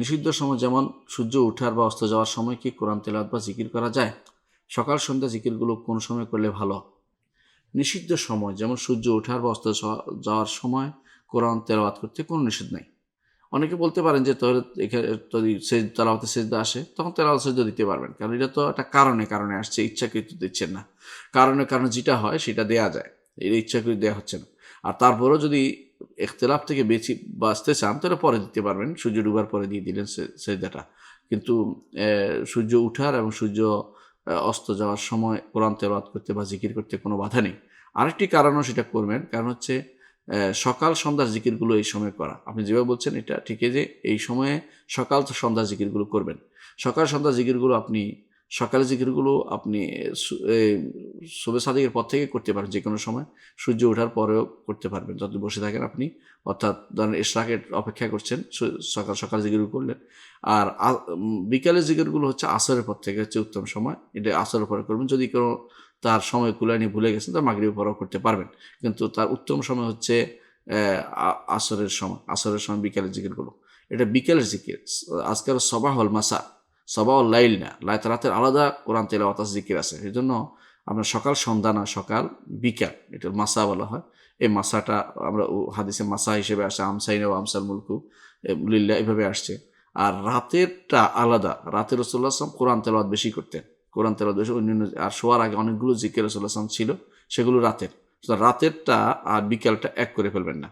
নিষিদ্ধ সময় যেমন সূর্য ওঠার বা অস্ত যাওয়ার সময় কি কোরআন তেলাত বা জিকির করা যায়? সকাল, সন্ধ্যা জিকিরগুলো কোন সময় করলে ভালো? নিষিদ্ধ সময় যেমন সূর্য ওঠার বা অস্ত যাওয়া- যাওয়ার সময় কোরআন তেলাওয়াত করতে কোনো নিষেধ নাই। অনেকে বলতে পারেন যে তাহলে এখানে যদি সেজ, তেলাওয়াতে সেজদা আসে, তখন তেলাওয়াত সেজদা দিতে পারবেন। কারণ এটা তো একটা কারণে কারণে আসছে, ইচ্ছাকৃত দিচ্ছেন না। কারণে কারণে যেটা হয় সেটা দেয়া যায়। এটা ইচ্ছাকৃত দেওয়া হচ্ছে না। আর তারপরেও যদি এখতলাফ থেকে বেশি বাঁচতে চান, তাহলে পরে দিতে পারবেন। সূর্য ডুবার পরে দিয়ে দিলেন সেজদাটা কিন্তু সূর্য উঠার এবং সূর্য অস্ত যাওয়ার সময় কোরআন তেলাওয়াত করতে বা জিকির করতে কোনো বাধা নেই। আরেকটি কারণও সেটা করবেন, কারণ হচ্ছে সকাল সন্ধ্যার জিকিরগুলো এই সময় করা। আপনি যেভাবে বলছেন, এটা ঠিকই যে এই সময়ে সকাল তো সন্ধ্যার জিকিরগুলো করবেন। সকাল সন্ধ্যার জিকিরগুলো আপনি সকালের জিকিরগুলো আপনি শুভে সাদিকের পর থেকে করতে পারেন যে কোনো সময়। সূর্য ওঠার পরেও করতে পারবেন, যত বসে থাকেন আপনি। অর্থাৎ ধরেন এশরাকের অপেক্ষা করছেন সকাল সকাল জিকিরগুলো করলেন। আর বিকালের জিকিরগুলো হচ্ছে আসরের পর থেকে, হচ্ছে উত্তম সময়। এটা আসরের পরে করবেন। যদি কোনো তার সময় কুলানি ভুলে গেছেন তার মাগরিব পরেও করতে পারবেন। কিন্তু তার উত্তম সময় হচ্ছে আসরের সময় আসরের সময় বিকালের জিকিরগুলো। এটা বিকেলের জিকির। আজকাল সবাহ হল মাসা সবাহ লাইল না লাইত রাতের আলাদা কোরআন তেলাওয়াত আছে, জিকির আছে। এই জন্য আমরা সকাল সন্ধ্যা না সকাল বিকাল এটা মাসা বলা হয়। এই মাসাটা আমরা হাদিসে মাসা হিসেবে আসে আমসাইন ও আমসাল মুলকু লিল্লা এভাবে আসছে। আর রাতেরটা আলাদা রাতের রসুল্লাহ আসলাম কোরআন তেলাওয়াত বেশি করতেন। কোরআন তেলাওয়াত বেশি অন্যান্য আর শোয়ার আগে অনেকগুলো জিকির রসুল্লাহ আসলাম ছিল সেগুলো রাতের। রাতেরটা আর বিকালটা এক করে ফেলবেন না।